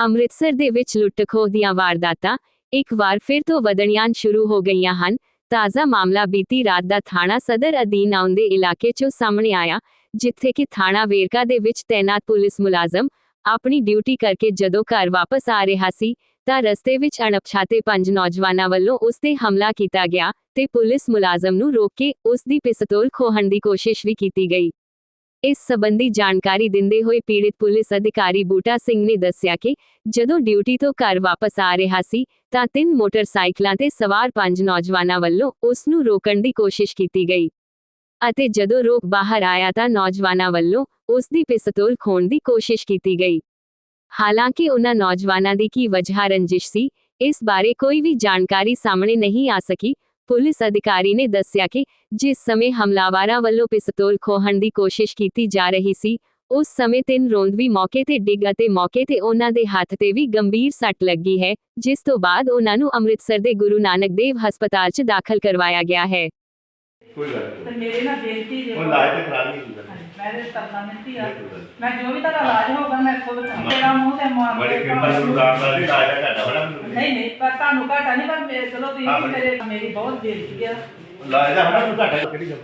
ਅੰਮ੍ਰਿਤਸਰ ਦੇ ਵਿੱਚ ਲੁੱਟਖੋਹ ਦੀਆਂ ਵਾਰਦਾਤਾਂ ਇੱਕ ਵਾਰ ਫਿਰ ਤੋਂ ਵਧਣੀਆਂ ਸ਼ੁਰੂ ਹੋ ਗਈਆਂ ਹਨ। ਤਾਜ਼ਾ ਮਾਮਲਾ ਬੀਤੀ ਰਾਤ ਦਾ ਥਾਣਾ ਸਦਰ ਅਧੀਨ ਆਉਂਦੇ ਇਲਾਕੇ 'ਚੋਂ ਸਾਹਮਣੇ ਆਇਆ, ਜਿੱਥੇ ਕਿ ਥਾਣਾ ਵੇਰਕਾ ਦੇ ਵਿੱਚ ਤੈਨਾਤ ਪੁਲਿਸ ਮੁਲਾਜ਼ਮ ਆਪਣੀ ਡਿਊਟੀ ਕਰਕੇ ਜਦੋਂ ਘਰ ਵਾਪਸ ਆ ਰਿਹਾ ਸੀ, ਤਾਂ ਰਸਤੇ ਵਿੱਚ ਅਣਪਛਾਤੇ ਪੰਜ ਨੌਜਵਾਨਾਂ ਵੱਲੋਂ ਉਸ ਤੇ ਹਮਲਾ ਕੀਤਾ ਗਿਆ ਤੇ ਪੁਲਿਸ ਮੁਲਾਜ਼ਮ ਨੂੰ ਰੋਕ ਕੇ ਉਸ ਦੀ ਪਿਸਤੌਲ ਖੋਹਣ ਦੀ ਕੋਸ਼ਿਸ਼ ਵੀ ਕੀਤੀ ਗਈ। ਇਸ ਸੰਬੰਧੀ ਜਾਣਕਾਰੀ ਦਿੰਦੇ ਹੋਏ ਪੀੜਿਤ ਪੁਲਿਸ ਅਧਿਕਾਰੀ ਬੂਟਾ ਸਿੰਘ ਨੇ ਦੱਸਿਆ ਕਿ ਜਦੋਂ ਡਿਊਟੀ ਤੋਂ ਘਰ ਵਾਪਸ ਆ ਰਿਹਾ ਸੀ, ਤਾਂ ਤਿੰਨ ਮੋਟਰਸਾਈਕਲਾਂ ਤੇ ਸਵਾਰ ਪੰਜ ਨੌਜਵਾਨਾਂ ਵੱਲੋਂ ਉਸ ਨੂੰ ਰੋਕਣ ਦੀ ਕੋਸ਼ਿਸ਼ ਕੀਤੀ ਗਈ। ਅਤੇ ਜਦੋਂ ਰੋਕ ਬਾਹਰ ਆਇਆ ਤਾਂ ਨੌਜਵਾਨਾਂ ਵੱਲੋਂ ਉਸ ਦੀ ਪਿਸਤੌਲ ਖੋਣ ਦੀ ਕੋਸ਼ਿਸ਼ ਕੀਤੀ ਗਈ। ਹਾਲਾਂਕਿ ਉਹਨਾਂ ਨੌਜਵਾਨਾਂ ਦੀ ਕੀ ਵਜ੍ਹਾ ਰੰਜਿਸ਼ ਸੀ, ਇਸ ਬਾਰੇ ਕੋਈ ਵੀ ਜਾਣਕਾਰੀ ਸਾਹਮਣੇ ਨਹੀਂ ਆ ਸਕੀ ਪੁਲਿਸ ਅਧਿਕਾਰੀ ਨੇ ਦੱਸਿਆ ਕਿ ਜਿਸ ਸਮੇਂ ਹਮਲਾਵਰਾਂ ਵੱਲੋਂ ਪਿਸਤੌਲ ਖੋਹਣ ਦੀ ਕੋਸ਼ਿਸ਼ ਕੀਤੀ ਜਾ ਰਹੀ ਸੀ ਉਸ ਸਮੇਂ ਤਿੰਨ ਰੋਂਦ ਵੀ ਮੌਕੇ ਤੇ ਡਿੱਗ ਅਤੇ ਮੌਕੇ ਤੇ ਉਹਨਾਂ ਦੇ ਹੱਥ ਤੇ ਵੀ ਗੰਭੀਰ ਸੱਟ ਲੱਗੀ ਹੈ ਜਿਸ ਤੋਂ ਬਾਅਦ ਉਹਨਾਂ ਨੂੰ ਅੰਮ੍ਰਿਤਸਰ ਦੇ ਗੁਰੂ ਨਾਨਕ ਦੇਵ ਹਸਪਤਾਲ 'ਚ ਦਾਖਲ ਕਰਵਾਇਆ ਗਿਆ ਹੈ। ਕੋਈ ਗੱਲ ਨਹੀਂ ਤੇ ਮੇਰੇ ਨਾਲ ਬੇਨਤੀ ਜੇ ਉਹ ਇਲਾਜ ਤੇ ਕਰਾ ਲਈ ਕੋਈ ਗੱਲ ਨਹੀਂ। ਮੈਂ ਤੇ ਕਰਨਾ ਮਿੰਤੀ ਆ। ਮੈਂ ਜੋ ਵੀ ਤੁਹਾਡਾ ਇਲਾਜ ਹੋਗਾ ਮੈਂ ਖੁਦ ਮੇਰਾ ਮੂੰਹ ਤੇ ਮਾਰ ਬੜੀ ਕਿਰਪਾ ਨੂੰ ਦਾਨ ਦਾ ਇਲਾਜ ਹੈ ਤੁਹਾਡਾ ਬੜਾ ਨਹੀਂ ਨਹੀਂ ਪਰ ਤੁਹਾਨੂੰ ਘਾਟਾ ਨਹੀਂ ਪਰ ਮੇਰੇ ਚਲੋ ਤੁਸੀਂ ਮੇਰੇ ਮੇਰੀ ਬਹੁਤ ਬੇਨਤੀ ਆ ਇਲਾਜ ਦਾ ਬੜਾ ਘਾਟਾ ਕਿਹੜੀ ਗੱਲ?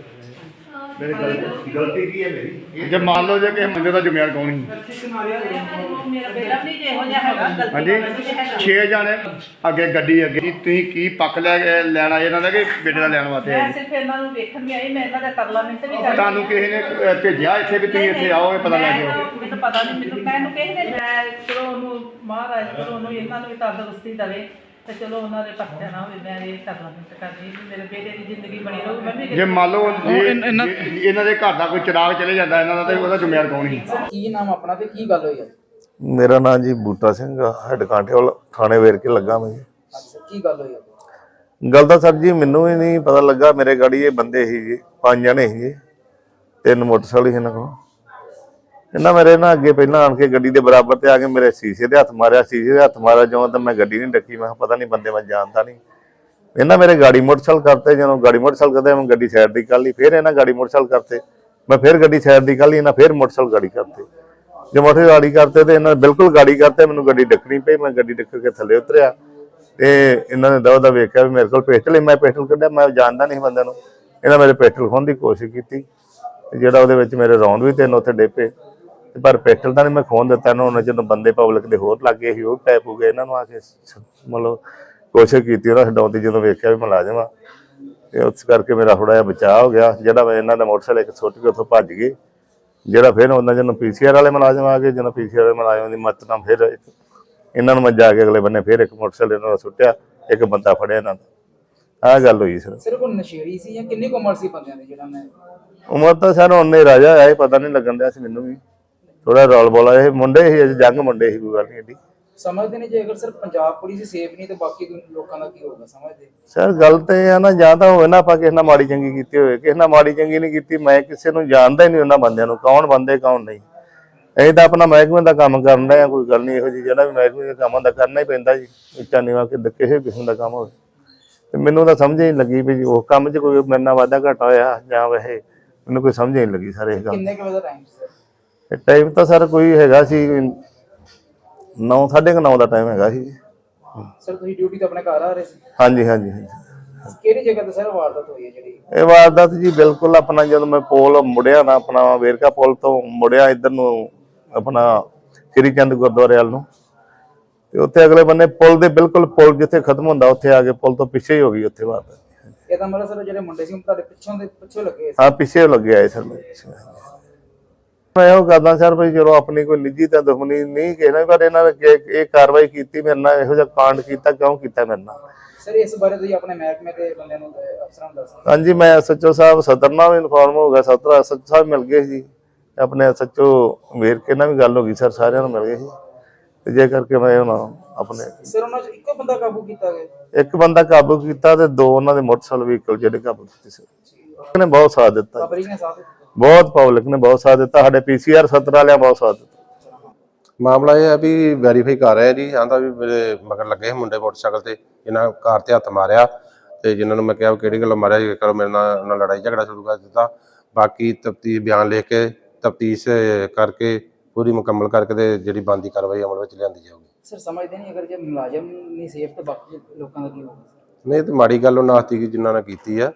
ਮੇਰੀ ਗਲਤੀ ਗਲਤੀ ਕੀ ਹੈ ਮੇਰੀ? ਜੇ ਮੰਨ ਲਓ ਜੇ ਕਿਸੇ ਬੰਦੇ ਦਾ ਜ਼ਿੰਮੇਵਾਰ ਕੌਣ ਸੀ? ਮੇਰਾ ਬੇਟਾ ਵੀ ਜੇ ਹੋ ਜਾ ਹੈਗਾ ਗਲਤੀ ਹਾਂਜੀ। ਨਾਲ ਨਹੀਂ ਜੇ ਹੈਗਾ। 6 ਜਾਣੇ ਅੱਗੇ ਗੱਡੀ ਅੱਗੇ ਤੁਸੀਂ ਕੀ ਪੱਕ ਲੈ ਕੇ ਲੈਣਾ ਇਹਨਾਂ ਦਾ ਕਿ ਬੇਟੇ ਦਾ ਲੈਣ ਵਾਸਤੇ ਮੈਂ ਆਏ ਸਿਰਫ ਇਹਨਾਂ ਨੂੰ ਵੇਖਣ ਵੀ ਆਈ ਮੈਂ ਇਹਨਾਂ ਦਾ ਤਰਲਾ ਮਿੰਟ ਵੀ ਤੁਹਾਨੂੰ ਕਿਸੇ ਨੇ ਅਹ, ਭੇਜਿਆ ਇੱਥੇ ਵੀ ਤੁਸੀਂ ਇੱਥੇ ਆਓ ਇਹ ਪਤਾ ਲੈ ਕੇ ਆਓ? ਮੈਨੂੰ ਪਤਾ ਨਹੀਂ ਮੈਨੂੰ ਮੈਨੂੰ ਕਿਸੇ ਨੇ ਮੈਂ ਚਲੋ ਉਹਨੂੰ ਮਹਾਰਾਜ ਚਲੋ ਉਹਨੂੰ ਇਹਨਾਂ ਨੂੰ ਵੀ ਤੰਦਰੁਸਤੀ ਦੇਵੇ। ਤੇ ਚਲੋ ਉਹਨਾਂ ਦੇ ਪੱਤੇ ਨਾ ਹੋਵੇ ਮੈਂ ਇਹ ਤਰਲਾ ਮਿੰਟ ਕਰਦੀ ਵੀ ਮੇਰੇ ਬੇਟੇ ਦੀ ਜ਼ਿੰਦਗੀ ਬਣੀ ਰਹੂ। ਮੈਂ ਵੀ ਜੇ ਮੰਨ ਲਓ ਜੇ ਜੇ ਇਹਨਾਂ ਦੇ ਘਰ ਦਾ ਕੋਈ ਚਿਰਾਗ ਚਲੇ ਜਾਂਦਾ ਇਹਨਾਂ ਦਾ ਤੇ ਉਹਦਾ ਜ਼ਿੰਮੇਵਾਰ ਕੌਣ ਸੀ? ਕੀ ਨਾਮ ਆਪਣਾ ਤੇ ਕੀ ਗੱਲ ਹੋਈ ਹੈ ਮੇਰਾ ਨਾਮ ਜੀ ਬੂਟਾ ਸਿੰਘ ਆ, ਹੈਡ ਕਾਂਟੇਵਾਲ ਥਾਣੇ ਵੇਰ ਕੇ ਲੱਗਾ ਮੈਂ ਜੀ। ਅੱਛਾ ਕੀ ਗੱਲ ਹੋਈ ਹੈ ਗੱਲ ਤਾਂ ਸਰ ਜੀ ਮੈਨੂੰ ਵੀ ਨਹੀਂ ਪਤਾ ਲੱਗਾ ਮੇਰੇ ਗਾੜੀ ਇਹ ਬੰਦੇ ਸੀ ਜੀ ਪੰਜ ਜਣੇ ਸੀ ਜੀ ਤਿੰਨ ਮੋਟਰਸਾਈਕਲ ਸੀ ਇਹਨਾਂ ਕੋਲ। ਇਹਨਾਂ ਮੇਰੇ ਨਾਲ ਅੱਗੇ ਪਹਿਲਾਂ ਆਣ ਕੇ ਗੱਡੀ ਦੇ ਬਰਾਬਰ ਤੇ ਆ ਕੇ ਮੇਰੇ ਸ਼ੀਸ਼ੇ ਦੇ ਹੱਥ ਮਾਰਿਆ, ਸ਼ੀਸ਼ੇ ਦੇ ਹੱਥ ਮਾਰਿਆ ਜਦੋਂ ਤਾਂ ਮੈਂ ਗੱਡੀ ਨਹੀਂ ਡੱਕੀ, ਮੈਂ ਕਿਹਾ ਪਤਾ ਨਹੀਂ ਬੰਦੇ ਮੈਂ ਜਾਣਦਾ ਨਹੀਂ। ਇਹਨਾਂ ਮੇਰੇ ਗਾੜੀ ਮੋਟਰਸਾਈਕਲ ਕਰਤੇ, ਜਦੋਂ ਗਾੜੀ ਮੋਟਰਸਾਈਕਲ ਕਰਦੇ, ਮੈਂ ਗੱਡੀ ਸਾਈਡ ਦੀ ਕਰ ਲਈ, ਫਿਰ ਇਹਨਾਂ ਗਾੜੀ ਮੋਟਰਸਾਈਕਲ ਕਰਤੇ। ਮੈਂ ਫਿਰ ਗੱਡੀ ਸਾਈਡ ਦੀ ਕਰ ਲਈ, ਇਹਨਾਂ ਫਿਰ ਮੋਟਰਸਾਈਕਲ ਗਾੜੀ ਕਰਤੇ। ਜੇ ਮੋਟਰ ਗਾੜੀ ਕਰਤੇ ਤੇ ਇਹਨਾਂ ਬਿਲਕੁਲ ਗਾੜੀ ਕਰਤੇ, ਮੈਨੂੰ ਗੱਡੀ ਡੱਕਣੀ ਪਈ, ਮੈਂ ਗੱਡੀ ਡੱਕ ਕੇ ਥੱਲੇ ਉਤਰਿਆ। ਤੇ ਇਹਨਾਂ ਨੇ ਦਵਾ ਦਾ ਵੇਖਿਆ ਵੀ ਮੇਰੇ ਕੋਲ ਪਿਸਟਲ ਹੈ ਮੈਂ ਪਿਸਟਲ ਕੱਢਿਆ, ਮੈਂ ਜਾਣਦਾ ਨਹੀਂ ਬੰਦੇ ਨੂੰ। ਇਹਨਾਂ ਮੇਰੇ ਪਿਸਟਲ ਖੋਹਣ ਦੀ ਕੋਸ਼ਿਸ਼ ਕੀਤੀ ਤੇ ਜਿਹੜਾ ਉਹਦੇ ਵਿੱਚ ਮੇਰੇ ਰੌਂਦ ਵੀ ਤਿੰਨ ਉੱਥੇ ਡੇਪੇ ਤੇ ਪਰ ਪਿਸਟਲ ਤਾਂ ਨਹੀਂ ਮੈਂ ਖੋਹਣ ਦਿੱਤਾ ਇਹਨਾਂ ਨੂੰ ਜਦੋਂ ਬੰਦੇ ਪਬਲਿਕ ਦੇ ਹੋਰ ਲੱਗੇ ਸੀ ਉਹ ਟੈਪ ਹੋ ਗਏ ਇਹਨਾਂ ਨੂੰ ਆ ਕੇ ਸ- ਮਤਲਬ ਕੋਸ਼ਿਸ਼ ਕੀਤੀ ਉਹਨਾਂ ਛਡਾਉਣ ਦੀ ਜਦੋਂ ਵੇਖਿਆ ਵੀ ਮੁਲਾਜ਼ਮ ਆ। ਤੇ ਉਸ ਕਰਕੇ ਮੇਰਾ ਥੋੜਾ ਜਿਹਾ ਬਚਾਅ ਹੋ ਗਿਆ। ਜਿਹੜਾ ਮੈਂ ਇਹਨਾਂ ਦਾ ਮੋਟਰਸਾਈਕਲ ਇੱਕ ਸੁੱਟ ਕੇ ਉੱਥੋਂ ਭੱਜ ਗਏ। ਜਿਹੜਾ ਫਿਰ ਉਹਨਾਂ ਜਦੋਂ ਪੀਸੀਆਰ ਵਾਲੇ ਮੁਲਾਜ਼ਮ ਆ ਗਏ ਜਦੋਂ ਪੀਸੀਆਰ ਵਾਲੇ ਮੁਲਾਜ਼ਮ ਦੀ ਮਦਦ ਨਾਲ ਫਿਰ ਇੱਕ- ਇਹਨਾਂ ਨੂੰ ਮੈਂ ਜਾ ਕੇ ਅਗਲੇ ਬੰਨੇ ਫਿਰ ਇੱਕ ਮੋਟਰਸਾਈਕਲ ਇਹਨਾਂ ਦਾ ਸੁੱਟਿਆ ਇੱਕ ਬੰਦਾ ਫੜਿਆ ਇਹਨਾਂ ਦਾ। ਆਹ ਗੱਲ ਹੋਈ ਸਰ। ਸਿਰਫ ਉਹ ਨਸ਼ੇੜੀ ਸੀ ਜਾਂ ਕਿੰਨੀ ਕੁ ਉਮਰ ਸੀ ਬੰਦਿਆਂ ਦੀ ਜਿਹੜਾ ਮੈਂ ਉਮਰ ਤਾਂ ਸਰ ਉਹਨੇ ਰਾਜਾ ਆਇਆ ਪਤਾ ਨਹੀਂ ਲੱਗਣ ਦਿਆ ਸੀ ਮੈਨੂੰ ਵੀ। ਥੋੜਾ ਰੌਲ ਬੋਲਾ ਇਹ ਮੁੰਡੇ ਅਜੇ ਜੰਗ ਮੁੰਡੇ ਸੀ ਕੋਈ ਗੱਲ ਨਹੀਂ ਏਡੀ। ਸਮਝਦੇ ਨੇ ਜੇ ਅਗਰ ਸਿਰਫ ਪੰਜਾਬ ਪੁਲਿਸ ਸੇਫ ਨਹੀਂ ਤੇ ਬਾਕੀ ਲੋਕਾਂ ਦਾ ਕੀ ਹੋਊਗਾ ਸਮਝਦੇ? ਸਰ ਗੱਲ ਤੇ ਇਹ ਆ ਨਾ ਜਾਂ ਤਾਂ ਹੋਵੇ ਨਾ ਆਪਾਂ ਕਿਸੇ ਨਾਲ ਮਾੜੀ ਚੰਗੀ ਕੀਤੀ ਹੋਵੇ ਕਿਸੇ ਨਾਲ ਮਾੜੀ ਚੰਗੀ ਨਹੀਂ ਕੀਤੀ ਮੈਂ ਕਿਸੇ ਨੂੰ ਜਾਣਦਾ ਹੀ ਨਹੀਂ ਉਹਨਾਂ ਬੰਦਿਆਂ ਨੂੰ ਕੌਣ ਬੰਦੇ ਕੌਣ ਨਹੀਂ। ਅਸੀਂ ਤਾਂ ਆਪਣਾ ਮਹਿਕਮੇ ਦਾ ਕੰਮ ਕਰਨ ਦਾ ਕੋਈ ਗੱਲ ਨਹੀਂ ਇਹੋ ਜਿਹੀ ਜਿਹੜਾ ਵੀ ਮਹਿਕਮੇ ਦਾ ਕੰਮ ਹੁੰਦਾ ਕਰਨਾ ਹੀ ਪੈਂਦਾ ਜੀ ਉੱਚਾ ਨੀਵਾ ਕਿ ਕਿਸੇ ਕਿਸਮ ਦਾ ਕੰਮ ਹੋਵੇ। ਤੇ ਮੈਨੂੰ ਤਾਂ ਸਮਝ ਹੀ ਨਹੀਂ ਲੱਗੀ ਵੀ ਉਹ ਕੰਮ 'ਚ ਕੋਈ ਮੇਰੇ ਨਾਲ ਵਾਧਾ ਘਾਟਾ ਹੋਇਆ ਜਾਂ ਵੈਸੇ ਮੈਨੂੰ ਕੋਈ ਸਮਝ ਹੀ ਨਹੀਂ ਲੱਗੀ ਸਰ ਇਹ ਗੱਲ। ਕਿੰਨੇ ਕੁ ਵਜੇ ਦਾ ਟਾਈਮ ਸੀ ਟਾਈਮ ਤਾਂ ਸਰ ਕੋਈ ਹੈਗਾ ਸੀ 9 9:30 ਦਾ ਟਾਈਮ ਹੈਗਾ ਸੀ। ਸਰ ਤੁਸੀਂ ਡਿਊਟੀ ਤੋਂ ਆਪਣੇ ਘਰ ਆ ਰਹੇ ਸੀ? ਹਾਂਜੀ ਹਾਂਜੀ ਹਾਂਜੀ। ਕਿਹੜੀ ਜਗ੍ਹਾ ਤੇ ਸਰ ਵਾਰਦਾਤ ਹੋਈ ਹੈ ਜਿਹੜੀ? ਇਹ ਵਾਰਦਾਤ ਜੀ ਬਿਲਕੁਲ ਆਪਣਾ ਜਦੋਂ ਮੈਂ ਪੋਲ ਮੁੜਿਆ ਨਾ ਆਪਣਾ ਵੇਰਕਾ ਪੁਲ ਤੋਂ ਮੁੜਿਆ ਇੱਧਰ ਨੂੰ ਆਪਣਾ ਸ੍ਰੀ ਚੰਦ ਗੁਰਦੁਆਰੇ ਵੱਲ ਨੂੰ। ਤੇ ਉੱਥੇ ਅਗਲੇ ਬੰਨੇ ਪੁਲ ਦੇ ਬਿਲਕੁਲ ਪੁਲ ਜਿੱਥੇ ਖਤਮ ਹੁੰਦਾ ਉੱਥੇ ਆ ਕੇ ਪੁਲ ਤੋਂ ਪਿੱਛੇ ਹੀ ਹੋ ਗਈ ਉੱਥੇ ਵਾਰਦਾਤ। ਇਹਦਾ ਮਤਲਬ ਸਰ ਜਿਹੜੇ ਮੁੰਡੇ ਸੀ ਉਹ ਤੁਹਾਡੇ ਪਿੱਛੋਂ ਦੇ ਪਿੱਛੋਂ ਲੱਗੇ ਸੀ? ਹਾਂ ਪਿੱਛੇ ਲੱਗੇ ਆਏ ਸਰ। ਮੈਂ ਉਹ ਕਰਦਾ ਸਰ ਵੀ ਚਲੋ ਆਪਣੀ ਕੋਈ ਨਿੱਜੀ ਤਾਂ ਦੁਸ਼ਮਣੀ ਨਹੀਂ ਕਹਿਣਾ ਪਰ ਇਹਨਾਂ ਨੇ ਇਹ ਕਾਰਵਾਈ ਕੀਤੀ ਮੇਰੇ ਨਾਲ ਇਹੋ ਜਿਹਾ ਕਾਂਡ ਕੀਤਾ ਕਿਉਂ ਕੀਤਾ ਮੇਰੇ ਨਾਲ? ਸਰ ਇਸ ਬਾਰੇ ਤੁਸੀਂ ਆਪਣੇ ਮਹਿਕਮੇ ਦੇ ਬੰਦਿਆਂ ਨੂੰ ਅਫਸਰਾਂ ਨੂੰ ਦੱਸੋ। ਹਾਂਜੀ ਮੈਂ ਐਸਐਚਓ ਸਾਹਿਬ ਸਦਰ ਨਾਲ ਵੀ ਇਨਫੋਰਮ ਹੋ ਗਿਆ ਸਦਰ ਐਸਐਚਓ ਸਾਹਿਬ ਮਿਲ ਗਏ ਸੀ। ਆਪਣੇ ਐਸਐਚਓ ਵੇਰਕੇ ਨਾਲ ਵੀ ਗੱਲ ਹੋ ਗਈ ਸਰ ਸਾਰਿਆਂ ਨੂੰ ਮਿਲ ਗਏ ਸੀ। ਤੇ ਜੇ ਕਰਕੇ ਮੈਂ ਹੁਣ ਆਪਣੇ ਸਰ ਉਹਨਾਂ ਚ ਇੱਕੋ ਬੰਦਾ ਕਾਬੂ ਕੀਤਾ ਗਿਆ? ਇੱਕ ਬੰਦਾ ਕਾਬੂ ਕੀਤਾ ਤੇ ਦੋ ਉਹਨਾਂ ਦੇ ਮੋਟਰਸਾਈਕਲ ਵਹੀਕਲ ਜਿਹੜੇ ਕਾਬੂ ਕੀਤੇ ਸੀ। ਉਹਨੇ ਬਹੁਤ ਸਾਥ ਦਿੱਤਾ। ਬਹੁਤ ਪਬਲਿਕ ਨੇ ਬਹੁਤ ਸਾਥ ਦਿੱਤਾ ਸਾਡੇ ਪੀਸੀਆਰ ਸਦਰ ਵਾਲਿਆਂ ਬਹੁਤ ਸਾਥ ਦਿੱਤਾ। ਮਾਮਲਾ ਇਹ ਹੈ ਵੀ ਵੈਰੀਫਾਈ ਕਰ ਰਹੇ ਆ ਜੀ ਆਂਦਾ ਵੀ ਮੇਰੇ ਮਗਰ ਲੱਗੇ ਸੀ ਮੁੰਡੇ ਮੋਟਰਸਾਈਕਲ ਤੇ ਇਹਨਾਂ ਕਾਰ ਤੇ ਹੱਥ ਮਾਰਿਆ ਤੇ ਜਿਨ੍ਹਾਂ ਨੂੰ ਮੈਂ ਕਿਹਾ ਵੀ ਕਿਹੜੀ ਗੱਲ ਮਾਰਿਆ ਜੀ ਕਰੋ ਮੇਰੇ ਨਾਲ ਉਹਨਾਂ ਲੜਾਈ ਝਗੜਾ ਸ਼ੁਰੂ ਕਰ ਦਿੱਤਾ। ਬਾਕੀ ਤਫਤੀਸ਼ ਬਿਆਨ ਲਿਖ ਕੇ ਤਫਤੀਸ਼ ਕਰਕੇ ਪੂਰੀ ਮੁਕੰਮਲ ਕਰਕੇ ਤੇ ਜਿਹੜੀ ਬੰਦੀ ਕਾਰਵਾਈ ਅਮਲ ਵਿੱਚ ਲਿਆਂਦੀ ਜਾਊਗੀ। ਸਰ ਸਮਝਦੇ ਨਹੀਂ ਅਗਰ ਜੇ ਮੁਲਾਜ਼ਮ ਨਹੀਂ ਸੇਫ ਤਾਂ ਬਾਕੀ ਲੋਕਾਂ ਦਾ ਕੀ ਹੋਊਗਾ? ਨਹੀਂ ਤੇ ਮਾੜੀ ਗੱਲ ਉਹ ਨਾਸਤੀ ਜਿਨ੍ਹਾਂ ਨੇ ਕੀਤੀ ਆ।